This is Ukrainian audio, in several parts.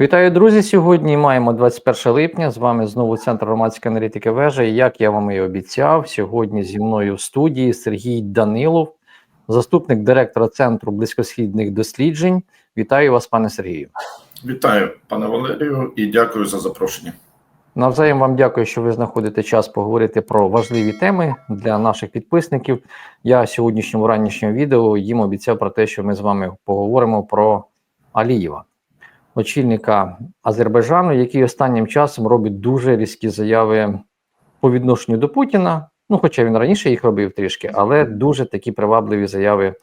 Вітаю, друзі! Сьогодні маємо 21 липня. З вами знову Центр громадської аналітики вежа. І Як я вам і обіцяв, сьогодні зі мною в студії Сергій Данилов, заступник директора Центру близькосхідних досліджень. Вітаю вас, пане Сергію. Вітаю, пане Валерію, і дякую за запрошення. Навзаєм вам дякую, що ви знаходите час поговорити про важливі теми для наших підписників. Я сьогоднішньому ранішньому відео їм обіцяв про те, що ми з вами поговоримо про Алієва, очільника Азербайджану, який останнім часом робить дуже різкі заяви по відношенню до Путіна. Ну, хоча він раніше їх робив трішки, але дуже такі привабливі заяви,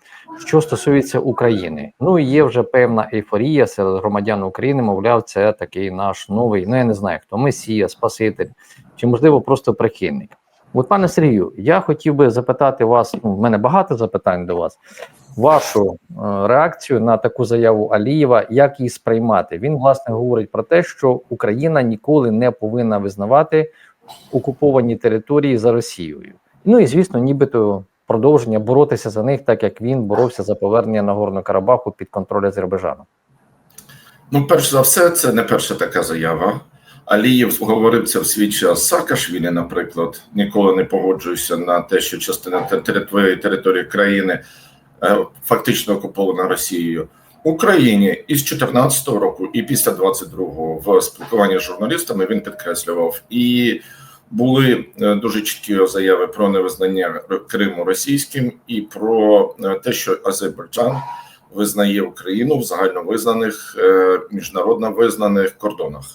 що стосується України. Ну є вже певна ейфорія серед громадян України. Мовляв, це такий наш новий. Ну я не знаю хто месія, спаситель чи можливо просто прихильник. От, пане Сергію, я хотів би запитати вас. Ну, в мене багато запитань до вас. Вашу е, реакцію на таку заяву Алієва, як її сприймати? Він власне говорить про те, що Україна ніколи не повинна визнавати окуповані території за Росією. Ну і звісно, нібито продовження боротися за них, так як він боровся за повернення Нагорного Карабаху під контроль Азербайджану. Ну, перш за все, це не перша така заява. Алієв говорив це в свій час Саакашвілі, наприклад, ніколи не погоджуюся на те, що частина території країни фактично окупована Росією. Україні із 2014 року і після 22-го в спілкуванні з журналістами він підкреслював і були е, дуже чіткі заяви про невизнання Криму російським і про е, те, що Азербайджан визнає Україну в загальновизнаних е, міжнародно визнаних кордонах.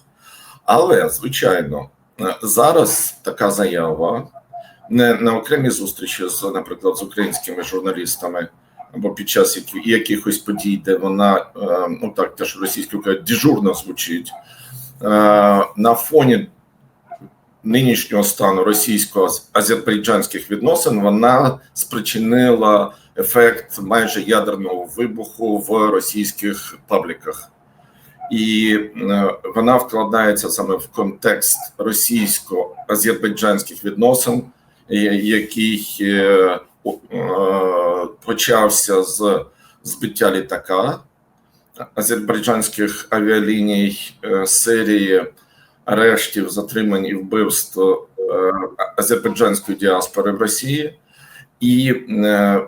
Але звичайно, зараз така заява не на окремі зустрічі з, наприклад, з українськими журналістами або під час які, якихось подій, де вона ну так теж російською кажуть, дежурно звучить на фоні нинішнього стану російсько-азербайджанських відносин вона спричинила ефект майже ядерного вибуху в російських пабліках, і вона вкладається саме в контекст російсько-азербайджанських відносин, який почався з збиття літака азербайджанських авіаліній серії арештів, затримань і вбивств азербайджанської діаспори в Росії, і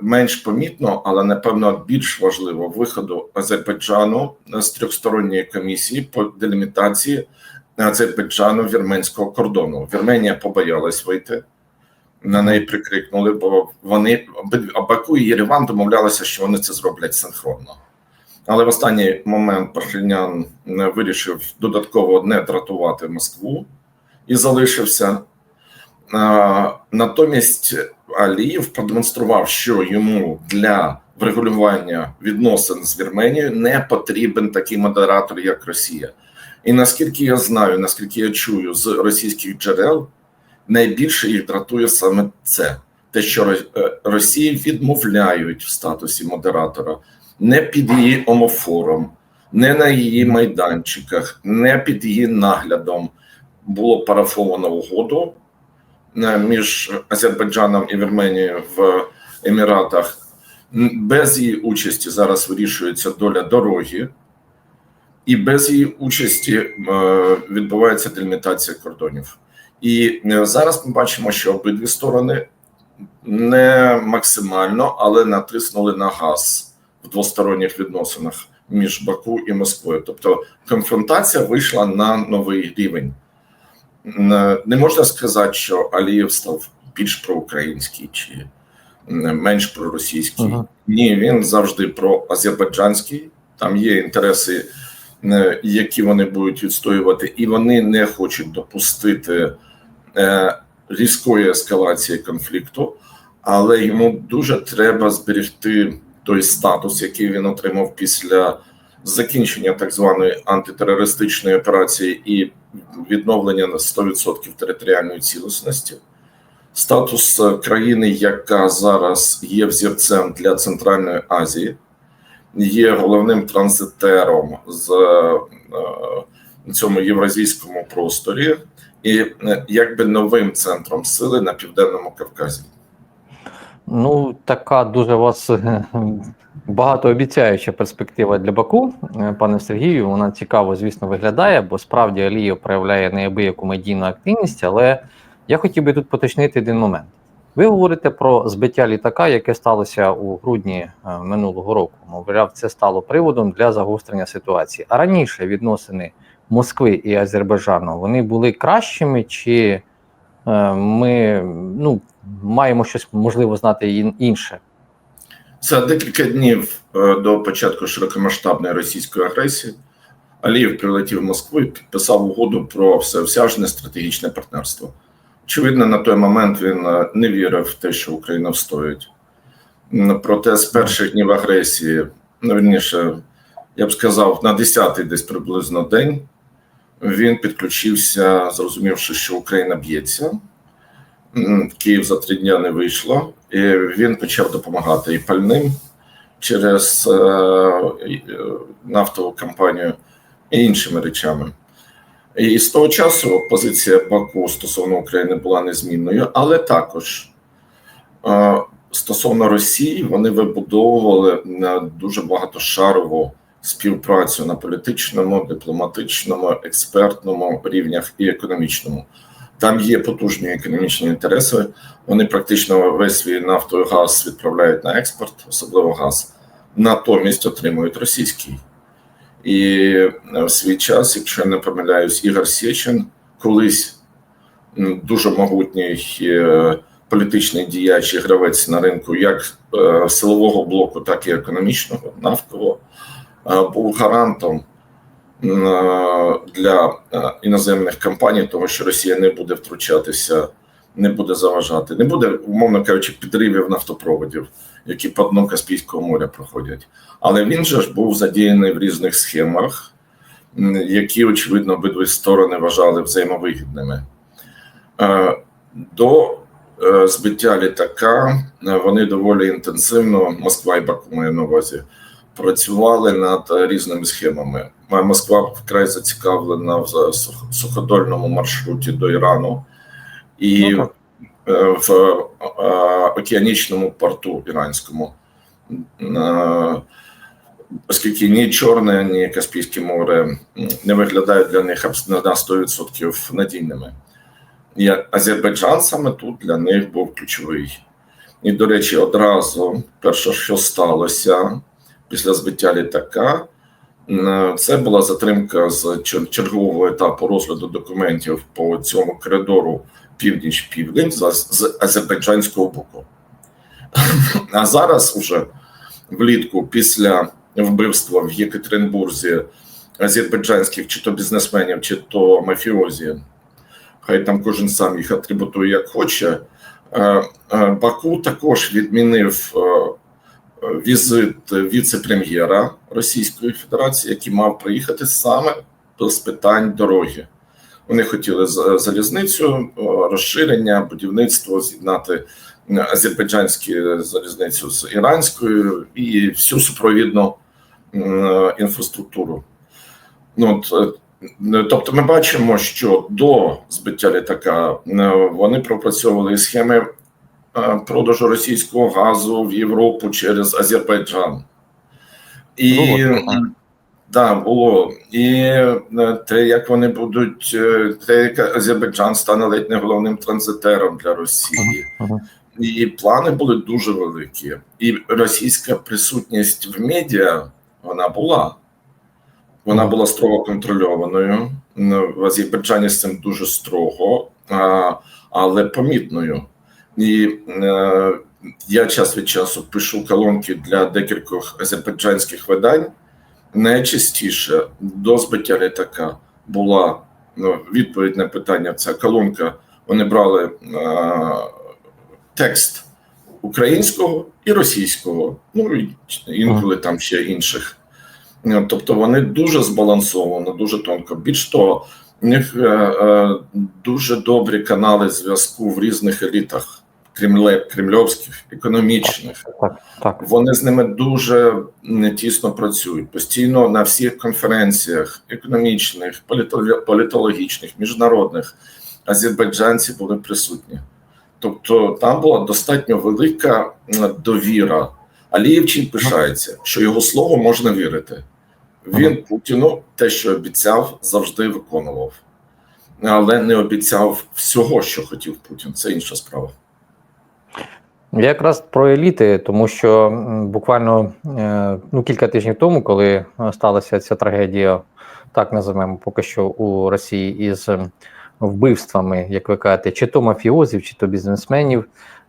менш помітно, але напевно більш важливо виходу Азербайджану з трьохсторонньої комісії по делімітації Азербайджану вірменського кордону. Вірменія побоялась вийти. На неї прикрикнули, бо вони Баку і Єреван домовлялися, що вони це зроблять синхронно. Але в останній момент Пашинян вирішив додатково не дратувати Москву і залишився. Натомість Алієв продемонстрував, що йому для врегулювання відносин з Вірменією не потрібен такий модератор, як Росія. І наскільки я знаю, наскільки я чую з російських джерел, найбільше їх дратує саме це: те, що Росії відмовляють в статусі модератора не під її омофором, не на її майданчиках, не під її наглядом було парафовано угоду між Азербайджаном і Вірменією в Еміратах. Без її участі зараз вирішується доля дороги, і без її участі відбувається делімітація кордонів. І зараз ми бачимо, що обидві сторони не максимально, але натиснули на газ в двосторонніх відносинах між Баку і Москвою. Тобто конфронтація вийшла на новий рівень. Не можна сказати, що Алієв став більш проукраїнський чи менш проросійський. Ага. Ні, він завжди про азербайджанський. Там є інтереси, які вони будуть відстоювати, і вони не хочуть допустити різкої ескалації конфлікту, але йому дуже треба зберегти той статус, який він отримав після закінчення так званої антитерористичної операції і відновлення на 100% територіальної цілісності. Статус країни, яка зараз є взірцем для Центральної Азії, є головним транзитером з е, цьому євразійському просторі, і е, якби новим центром сили на південному Кавказі. Ну, така дуже вас Багатообіцяюча перспектива для Баку, Е, пане Сергію. Вона цікаво, звісно, виглядає, бо справді Алієв проявляє неабияку медійну активність. Але я хотів би тут поточнити один момент. Ви говорите про збиття літака, яке сталося у грудні е, минулого року. Мовляв, це стало приводом для загострення ситуації. А раніше відносини Москви і Азербайджану вони були кращими, чи е, ми ну, маємо щось можливо знати інше? За декілька днів е, до початку широкомасштабної російської агресії Алієв прилетів в Москву і підписав угоду про всеосяжне стратегічне партнерство. Очевидно, на той момент він е, не вірив в те, що Україна встоїть. Проте з перших днів агресії, ну вірніше, я б сказав, на 10-й десь приблизно день він підключився, зрозумівши, що Україна б'ється. Київ за три дня не вийшло, і він почав допомагати і пальним через е, е, нафтову компанію і іншими речами. І з того часу позиція Баку стосовно України була незмінною, але також е, стосовно Росії вони вибудовували дуже багатошарову співпрацю на політичному, дипломатичному, експертному рівнях і економічному. Там є потужні економічні інтереси. Вони практично весь свій нафту і газ відправляють на експорт, особливо газ. Натомість отримують російський. І е, в свій час, якщо я не помиляюсь, Ігор Сєчин колись дуже могутній е, політичний діяч і гравець на ринку, як е, силового блоку, так і економічного, нафтового, був гарантом е, для е, іноземних компаній, того, що Росія не буде втручатися, не буде заважати, не буде, умовно кажучи, підривів нафтопроводів, які по дну Каспійського моря проходять. Але він же ж був задіяний в різних схемах, які, очевидно, обидві сторони вважали взаємовигідними. Е, До е, збиття літака е, вони доволі інтенсивно, Москва і Баку маю на увазі, працювали над різними схемами. Москва вкрай зацікавлена в суходольному маршруті до Ірану і Ну, е, в е, океанічному порту іранському. Е, Оскільки ні Чорне, ні Каспійське море не виглядають для них на 100% надійними. І Азербайджан саме тут для них був ключовий. І, до речі, одразу перше, що сталося після збиття літака, це була затримка з чергового етапу розгляду документів по цьому коридору північ-південь з, азербайджанського боку. А зараз уже влітку, після вбивства в Єкатеринбурзі азербайджанських чи то бізнесменів, чи то мафіозі, хай там кожен сам їх атрибутує як хоче. е, е, Баку також відмінив е, візит віце-прем'єра Російської Федерації, який мав приїхати саме з питань дороги. Вони хотіли з- залізницю, е, розширення, будівництво, з'єднати е, азербайджанську залізницю з іранською і всю супровідну е, інфраструктуру. Ну, от, е, тобто, ми бачимо, що до збиття літака е, вони пропрацьовували схеми е, продажу російського газу в Європу через Азербайджан. І Було да, було. І е, те, як вони будуть, е, те, як Азербайджан стане ледь не головним транзитером для Росії. Мгм. І плани були дуже великі. І російська присутність в медіа вона була. Вона була строго контрольованою. Ну, В Азербайджані з цим дуже строго, але помітною. І е, я час від часу пишу колонки для декількох азербайджанських видань. Найчастіше до збиття літака була ну, відповідь на питання. Ця колонка. Вони брали е, текст українського і російського, ну і інколи там ще інших. Е, Тобто вони дуже збалансовано, дуже тонко. Більш того, у них е, е, дуже добрі канали зв'язку в різних елітах кремльовських, економічних. Так, так. Вони з ними дуже тісно працюють постійно на всіх конференціях економічних, політологічних, міжнародних. Азербайджанці були присутні. Тобто там була достатньо велика довіра Алієв чим пишається, що його слово можна вірити. Він Путіну те, що обіцяв, завжди виконував, але не обіцяв всього, що хотів Путін. Це інша справа. Я якраз про еліти, тому що буквально е, ну, кілька тижнів тому, коли е, сталася ця трагедія, так називаємо поки що у Росії із вбивствами, як ви кажете, чи то мафіозів, чи то бізнесменів,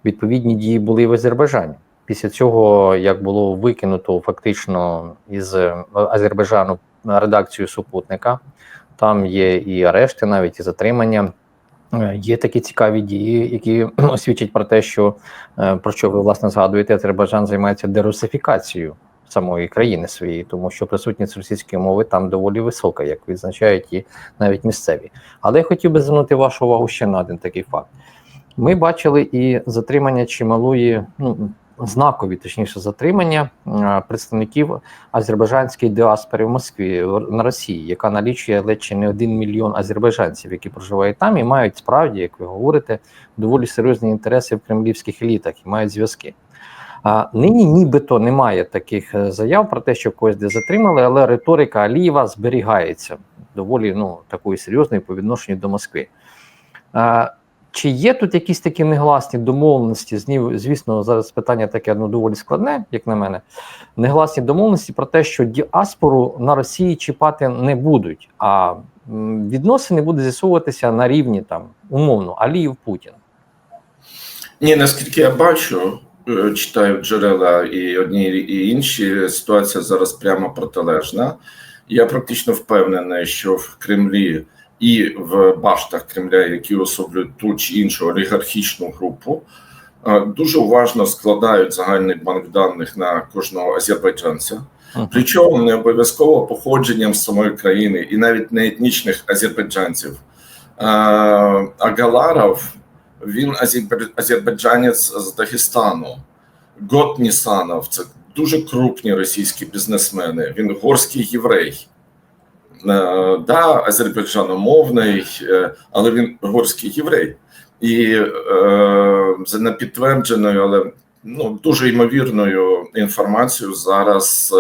відповідні дії були в Азербайджані. Після цього, як було викинуто фактично із е, Азербайджану редакцію супутника, там є і арешти, навіть і затримання. Е, Є такі цікаві дії, які свідчать про те, що е, про що ви власне згадуєте, Азербайджан займається дерусифікацією самої країни своєї, тому що присутність російської мови там доволі висока, як відзначають і навіть місцеві. Але я хотів би звернути вашу увагу ще на один такий факт. Ми бачили і затримання чималої, ну знакові, точніше, затримання е, представників азербайджанської діаспори в Москві на Росії, яка налічує ледь чи не один мільйон азербайджанців, які проживають там і мають справді, як ви говорите, доволі серйозні інтереси в кремлівських елітах і мають зв'язки. Нині нібито немає таких е, заяв про те, що когось де затримали, але риторика Алієва зберігається доволі ну такою серйозною по відношенню до Москви. Чи є тут якісь такі негласні домовленості? Звісно, зараз питання таке ну, доволі складне, як на мене. Негласні домовленості про те, що діаспору на Росії чіпати не будуть, а відносини будуть з'ясовуватися на рівні там умовно Аліїв Путін. Ні, наскільки я бачу, е, читаю джерела і одні, і інші, ситуація зараз прямо протилежна. Я практично впевнений, що в Кремлі і в баштах Кремля, які особлюють ту чи іншу олігархічну групу, е, дуже уважно складають загальний банк даних на кожного азербайджанця. Причому не обов'язково походженням з самої країни і навіть не етнічних азербайджанців. Е, Агаларов він азербайджанець з Дагестану. Гот Нісанов це дуже крупні російські бізнесмени. Він горський єврей. Е, да, азербайджаномовний, е, але він горський єврей. І е, за непідтвердженою, але ну, дуже ймовірною інформацією зараз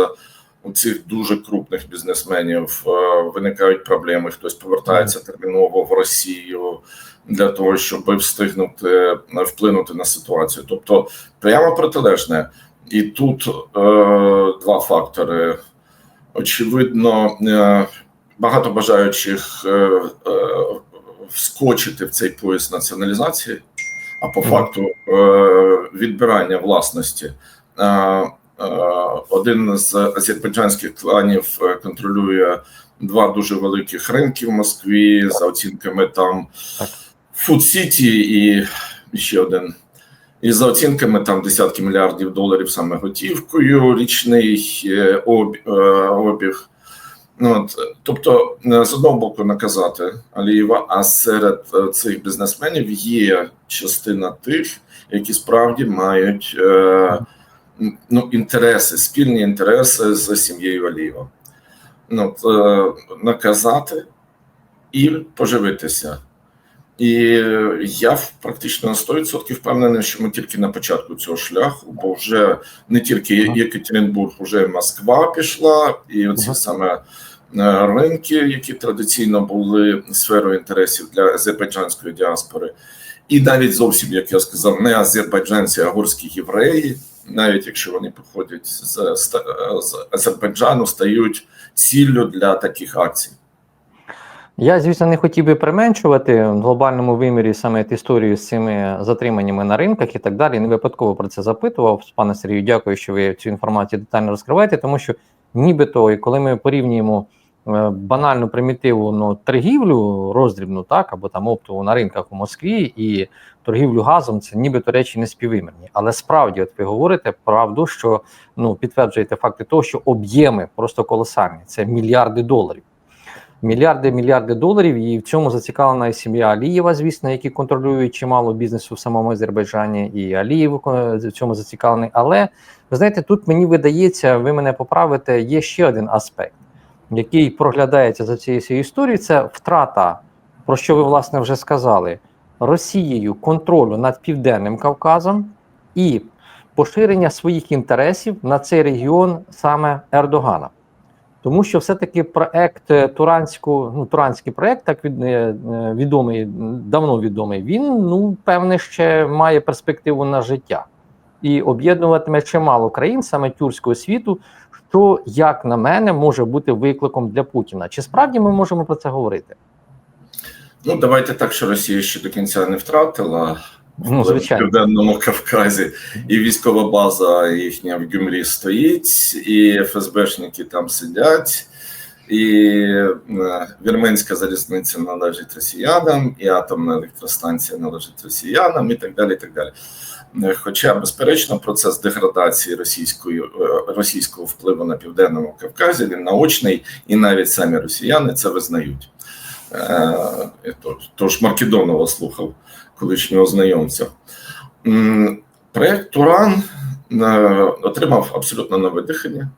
у цих дуже крупних бізнесменів виникають проблеми. Хтось повертається терміново в Росію для того, щоб встигнути вплинути на ситуацію. Тобто, прямо протилежне. І тут е, два фактори. Очевидно, е, багато бажаючих е, е, вскочити в цей пояс націоналізації, а по факту е, відбирання власності. Один з азербайджанських кланів контролює два дуже великих ринки в Москві за оцінками там. Food City і ще один. І за оцінками там десятки мільярдів доларів саме готівкою, річний об, обіг. Ну, от, тобто, е, з одного боку наказати Алієва, а серед е, цих бізнесменів є частина тих, які справді мають е, ну, інтереси, спільні інтереси з сім'єю Алієва. Ну, от, е, наказати і поживитися. І я практично на 100% впевнений, що ми тільки на початку цього шляху, бо вже не тільки. Єкатеринбург, вже Москва пішла, і оці саме ринки, які традиційно були сферою інтересів для азербайджанської діаспори, і навіть зовсім, як я сказав, не азербайджанці, а горські євреї, навіть якщо вони походять з, з Азербайджану, стають ціллю для таких акцій. Я, звісно, не хотів би применшувати в глобальному вимірі саме історію з цими затриманнями на ринках і так далі. Не випадково про це запитував. Пане Сергію, дякую, що ви цю інформацію детально розкриваєте, тому що нібито, і коли ми порівнюємо е, банальну примітивну торгівлю роздрібну, так або там оптову на ринках у Москві і торгівлю газом, це нібито речі не співвимірні. Але справді, от ви говорите правду, що ну підтверджуєте факти того, що об'єми просто колосальні. Це мільярди доларів. Мільярди, мільярди доларів, і в цьому зацікавлена і сім'я Алієва, звісно, які контролюють чимало бізнесу в самому Азербайджані, і Алієв е, в цьому зацікавлений. Але ви знаєте, тут мені видається, ви мене поправите, є ще один аспект, який проглядається за цією історією. Це втрата, про що ви власне вже сказали, Росією контролю над Південним Кавказом і поширення своїх інтересів на цей регіон саме Ердогана. Тому що все-таки проект е, Туранську, ну Туранський проект, так від, е, е, відомий, давно відомий, він ну певне ще має перспективу на життя і об'єднуватиме чимало країн саме тюркського світу, що, як на мене, може бути викликом для Путіна. Чи справді ми можемо про це говорити? Ну, давайте так, що Росія ще до кінця не втратила Ну, в південному Кавказі, і військова база їхня в Гюмрі стоїть, і ФСБшники там сидять, і е, вірменська залізниця належить росіянам, і атомна електростанція належить росіянам, і так далі. І так далі. Е, Хоча, безперечно, процес деградації російської е, російського впливу на південному Кавказі він наочний, і навіть самі росіяни це визнають. Тож Маркідонова слухав колишнього знайомця. Проект Туран е, отримав абсолютно нове дихання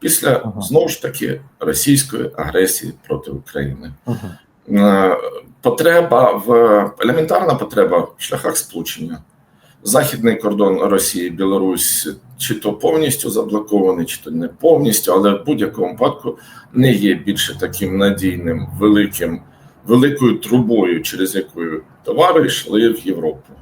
після Ага. знову ж таки російської агресії проти України. Угу. Е, Потреба в елементарна потреба в шляхах сполучення. Західний кордон Росії, Білорусь, чи то повністю заблокований, чи то не повністю, але в будь-якому випадку не є більше таким надійним, великим, великою трубою, через яку товари йшли в Європу.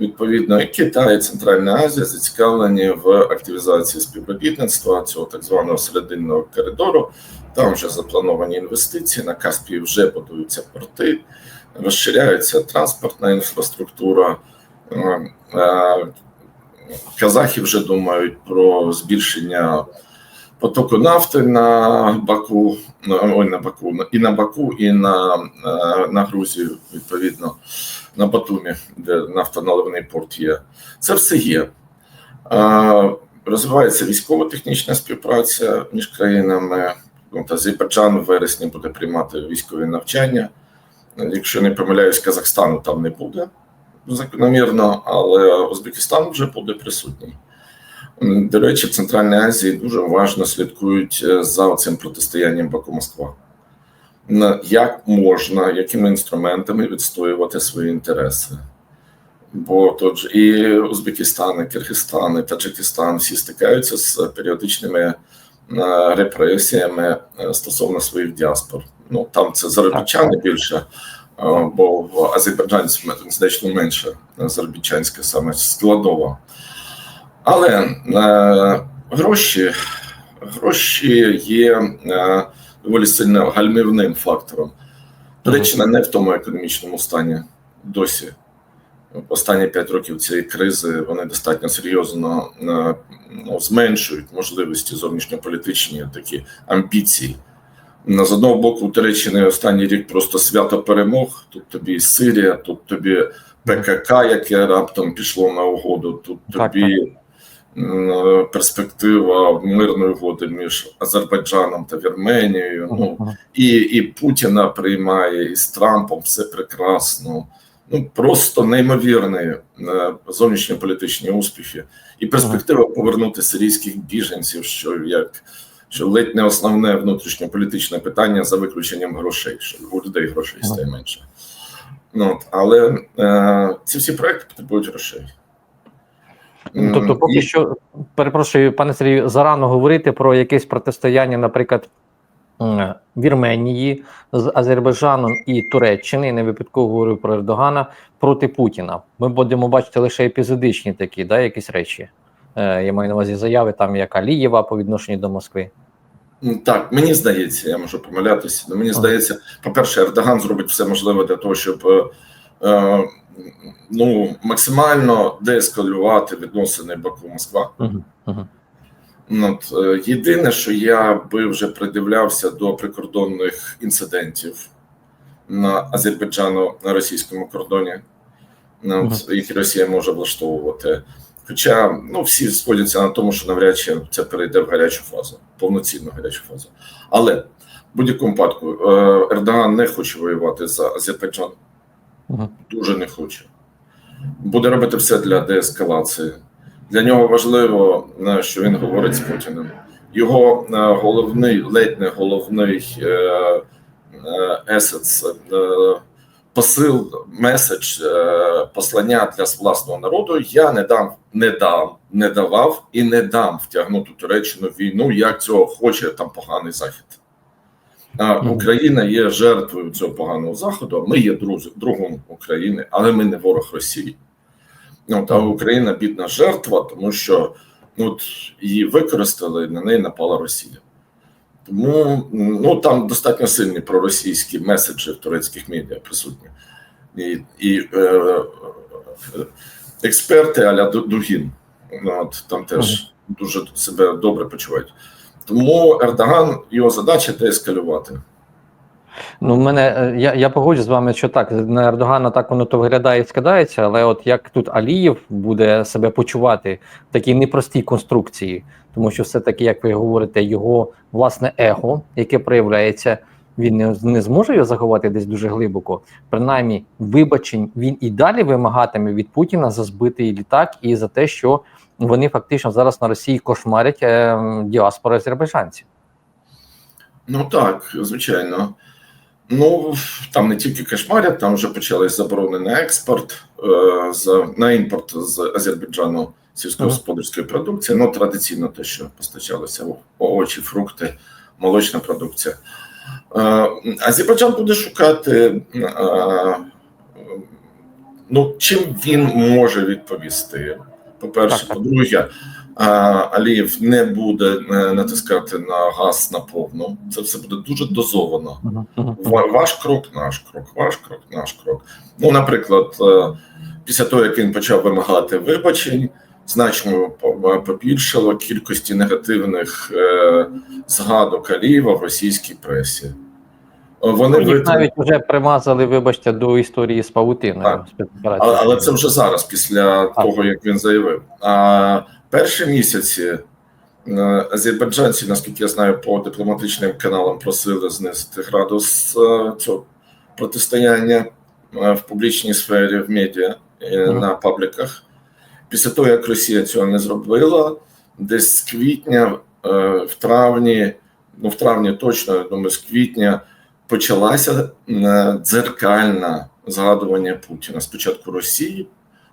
Відповідно, Китай, і Центральна Азія зацікавлені в активізації співробітництва цього так званого серединного коридору. Там вже заплановані інвестиції. На Каспії вже будуються порти, розширяється транспортна інфраструктура. Е, е, Казахи вже думають про збільшення потоку нафти на Баку, ой, на Баку, і на Баку, і на, е, на Грузію, відповідно, на Батумі, де нафтоналивний порт є. Це все є. Розвивається військово-технічна співпраця між країнами. От Азербайджан в вересні буде приймати військові навчання. Якщо не помиляюсь, Казахстану там не буде закономірно, але Узбекистан вже буде присутній. До речі, в Центральній Азії дуже уважно слідкують е, за цим протистоянням Баку-Москва. На- Як можна, якими інструментами відстоювати свої інтереси? Бо тут і Узбекистан, і Киргизстан, і Таджикистан всі стикаються з періодичними е, репресіями е, стосовно своїх діаспор. Ну там це заробітчани більше, е, бо в Азербайджані значно менше заробітчанська саме складова. Але е, гроші, гроші є е, доволі сильно гальмівним фактором. Туреччина не в тому економічному стані досі. Останні п'ять років цієї кризи вони достатньо серйозно е, ну, зменшують можливості зовнішньополітичні такі амбіції. З одного боку, у Туреччини останній рік просто свято перемог. Тут тобі Сирія, тут тобі ПКК, яке раптом пішло на угоду, тут Так, тобі м, перспектива мирної угоди між Азербайджаном та Вірменією. Ну, і, і Путіна приймає, і з Трампом все прекрасно. Ну просто неймовірні е, зовнішньополітичні успіхи, і перспектива повернути сирійських біженців, що як що ледь не основне внутрішньополітичне питання за виключенням грошей, що у людей грошей стає менше. Ну, але е, ці всі проекти потребують грошей. Ну, Тобто, поки І- що, перепрошую, пане Сергію, зарано говорити про якесь протистояння, наприклад, Вірменії з Азербайджаном і Туреччини, не випадково говорю про Ердогана проти Путіна. Ми будемо бачити лише епізодичні такі, да, якісь речі. Е, я маю на увазі заяви, там як Алієва по відношенню до Москви. Так, мені здається, я можу помилятися. але мені здається, по-перше, Ердоган зробить все можливе для того, щоб е, е, ну, максимально деескалювати відносини Баку-Москва. Угу. Угу. Ну, От, е, єдине, що я би вже придивлявся до прикордонних інцидентів на Азербайджану на російському кордоні, ну, от, які Росія може влаштовувати. Хоча ну, всі сходяться на тому, що навряд чи це перейде в гарячу фазу, повноцінну гарячу фазу. Але в будь-якому випадку е, Ердоган не хоче воювати за Азербайджан, Угу. дуже не хоче. Буде робити все для деескалації. Для нього важливо, е, що він говорить з Путіним. Його е, головний, ледь не головний е, е, есет, це, е, посил, меседж, послання для власного народу. Я не дам, не дам, не давав і не дам втягнути Туреччину в війну, як цього хоче там поганий захід. А Україна є жертвою цього поганого заходу. Ми є друз, другом України, але ми не ворог Росії. Ну, та Україна бідна жертва, тому що ну, от, її використали, на неї напала Росія. Тому ну, там достатньо сильні проросійські меседжі в турецьких медіа присутні. І, і е, е, експерти аля Дугін ну, от, там теж дуже себе добре почувають. Тому Ердоган, його задача деескалювати. Ну, мене е, я, я погоджу з вами, що так на Ердогана так воно то виглядає і скидається, але от як тут Алієв буде себе почувати в такій непростій конструкції, тому що все-таки, як ви говорите, його власне его, яке проявляється, він не, не зможе його заховати десь дуже глибоко. Принаймні, вибачень він і далі вимагатиме від Путіна за збитий літак і за те, що вони фактично зараз на Росії кошмарять е, діаспору азербайджанців. Ну так, звичайно. Ну там не тільки кошмарять, там вже почались заборони на експорт, е, на імпорт з Азербайджану сільськогосподарської продукції. Ну, традиційно те, що постачалося овочі, фрукти, молочна продукція. Е, Азербайджан буде шукати, ну, чим він може відповісти. По-перше, Так, так. по-друге, Алієв не буде е, натискати на газ на повну. Це все буде дуже дозовано. Ваш крок, наш крок, ваш крок, наш крок. Ну, наприклад, е, після того, як він почав вимагати вибачень, значно побільшало кількості негативних е, згадок Алієва в російській пресі. Вони Їх навіть вже примазали, вибачте, до історії з павутиною Але, але це вже зараз, після Так. того, як він заявив. А перші місяці е, азербайджанці, наскільки я знаю, по дипломатичним каналам просили знизити градус е, цього протистояння е, в публічній сфері, в медіа Мгм. на пабліках. Після того, як Росія цього не зробила, десь з квітня, в травні, ну в травні точно, я думаю, з квітня почалася е, дзеркальна згадування Путіна. Спочатку Росії,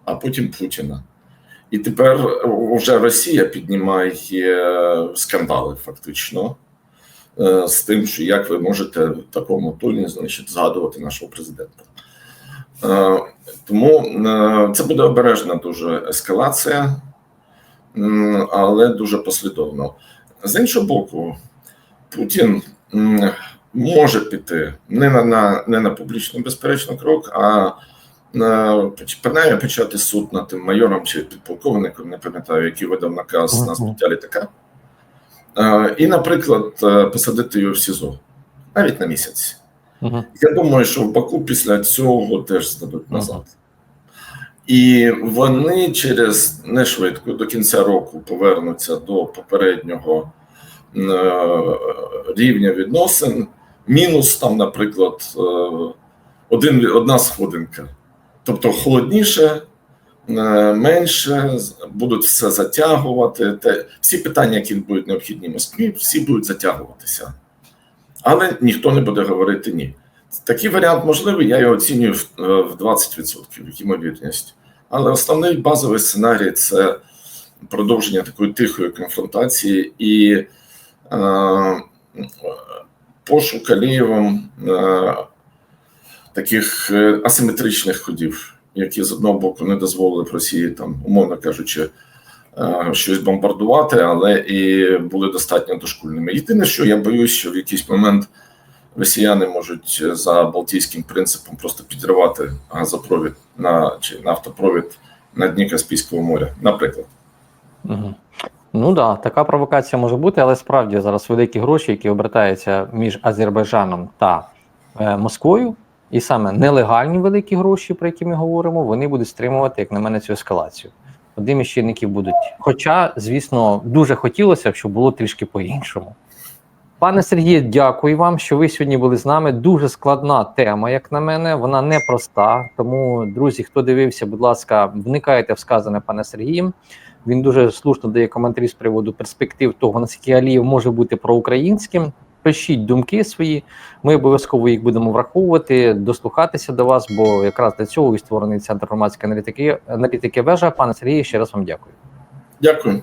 а потім Путіна. І тепер вже Росія піднімає е, скандали, фактично, е, з тим, що як ви можете в такому тоні значить, згадувати нашого президента. Тому це буде обережна дуже ескалація, але дуже послідовно. З іншого боку, Путін може піти не на, на, не на публічний, безперечно, крок, а на принаймні почати суд над тим майором чи підполковником, не пам'ятаю, який видав наказ на Мгм. літака. І, наприклад, е, посадити його в СІЗО навіть на місяць. Мгм. Я думаю, що в Баку після цього теж здадуть назад. І вони через не швидко до кінця року повернуться до попереднього е, рівня відносин. Мінус там, наприклад, е, один, одна сходинка. Тобто холодніше, е, менше, будуть все затягувати. Те, всі питання, які будуть необхідні Москві, всі будуть затягуватися. Але ніхто не буде говорити ні. Такий варіант можливий, я його оцінюю в, е, в 20% ймовірність. Але основний базовий сценарій це продовження такої тихої конфронтації і е, пошук Алієвом е, таких е, асиметричних ходів, які з одного боку не дозволили б Росії, там, умовно кажучи, е, щось бомбардувати, але і були достатньо дошкульними. Єдине, що я боюсь, що в якийсь момент росіяни можуть за балтійським принципом просто підривати газопровід на чи нафтопровід на дні Каспійського моря, наприклад. Мгм. Ну да, така провокація може бути, але справді зараз великі гроші, які обертаються між Азербайджаном та е, Москвою, і саме нелегальні великі гроші, про які ми говоримо, вони будуть стримувати, як на мене, цю ескалацію. Одним із чинників будуть. Хоча, звісно, дуже хотілося б, щоб було трішки по-іншому. Пане Сергію, дякую вам, що ви сьогодні були з нами. Дуже складна тема, як на мене. Вона непроста. Тому, друзі, хто дивився, будь ласка, вникайте в сказане пане Сергієм. Він дуже слушно дає коментарі з приводу перспектив того, наскільки Алієв може бути проукраїнським. пишіть думки свої. Ми обов'язково їх будемо враховувати, дослухатися до вас, бо якраз для цього і створений центр громадської аналітики аналітики вежа. Пане Сергію, ще раз вам дякую. Дякую.